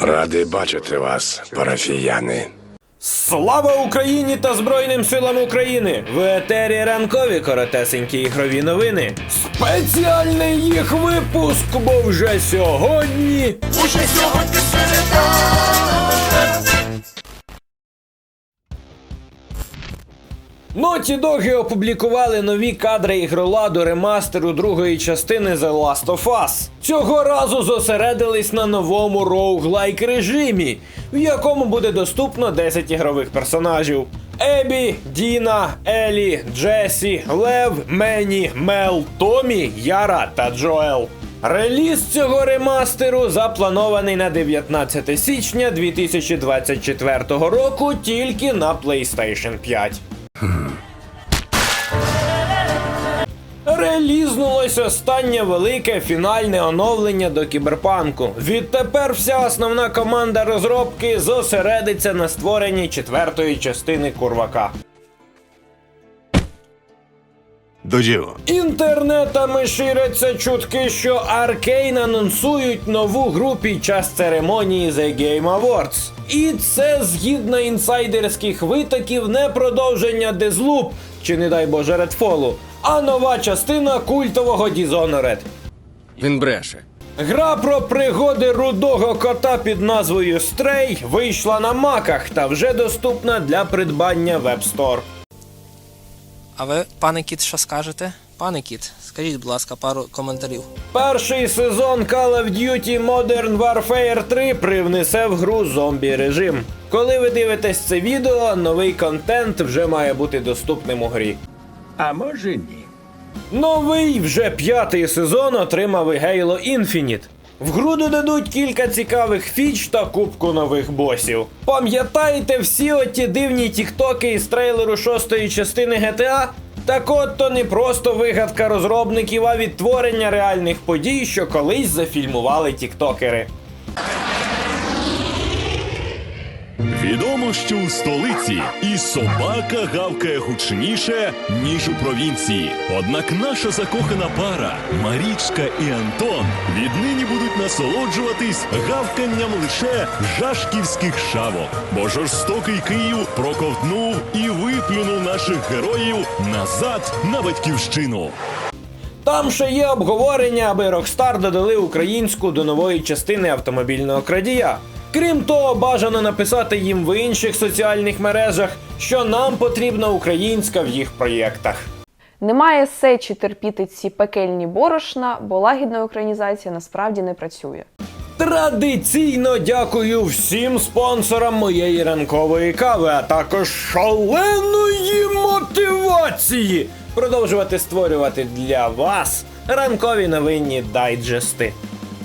Радий бачити вас, парафіяни. Слава Україні та Збройним силам України! В етері ранкові коротесенькі ігрові новини. Спеціальний їх випуск, бо вже сьогодні. Уже сьогодні середа. Ноті Доги опублікували нові кадри ігроладу ремастеру другої частини The Last of Us. Цього разу зосередились на новому роуглайк режимі, в якому буде доступно 10 ігрових персонажів: Ебі, Діна, Елі, Джесі, Лев, Мені, Мел, Томі, Яра та Джоел. Реліз цього ремастеру запланований на 19 січня 2024 року тільки на PlayStation 5. Релізнулось останнє велике фінальне оновлення до кіберпанку. Відтепер вся основна команда розробки зосередиться на створенні четвертої частини курвака. До діло. Інтернетами ширяться чутки, що Arkane анонсують нову гру під час церемонії The Game Awards. І це згідно інсайдерських витоків не продовження Deathloop, чи не дай Боже Redfall, а нова частина культового Dishonored. Він бреше. Гра про пригоди рудого кота під назвою Stray вийшла на маках та вже доступна для придбання в App Store. А ви, пане кіт, що скажете? Пане кіт, скажіть, будь ласка, пару коментарів. Перший сезон Call of Duty Modern Warfare 3 привнесе в гру зомбі режим. Коли ви дивитесь це відео, новий контент вже має бути доступним у грі. А може ні. Новий вже п'ятий сезон отримав і Halo Infinite. В гру додадуть кілька цікавих фіч та кубку нових босів. Пам'ятаєте всі оті дивні тіктоки із трейлеру шостої частини GTA? Так от то не просто вигадка розробників, а відтворення реальних подій, що колись зафільмували тіктокери. Відомо, що у столиці і собака гавкає гучніше, ніж у провінції. Однак наша закохана пара Марічка і Антон віднині будуть насолоджуватись гавканням лише жашківських шавок, бо жорстокий Київ проковтнув і виплюнув наших героїв назад на батьківщину. Там ще є обговорення, аби Rockstar додали українську до нової частини автомобільного крадія. Крім того, бажано написати їм в інших соціальних мережах, що нам потрібна українська в їх проєктах. Немає сечі терпіти ці пекельні борошна, бо лагідна українізація насправді не працює. Традиційно дякую всім спонсорам моєї ранкової кави, а також шаленої мотивації продовжувати створювати для вас ранкові новинні дайджести.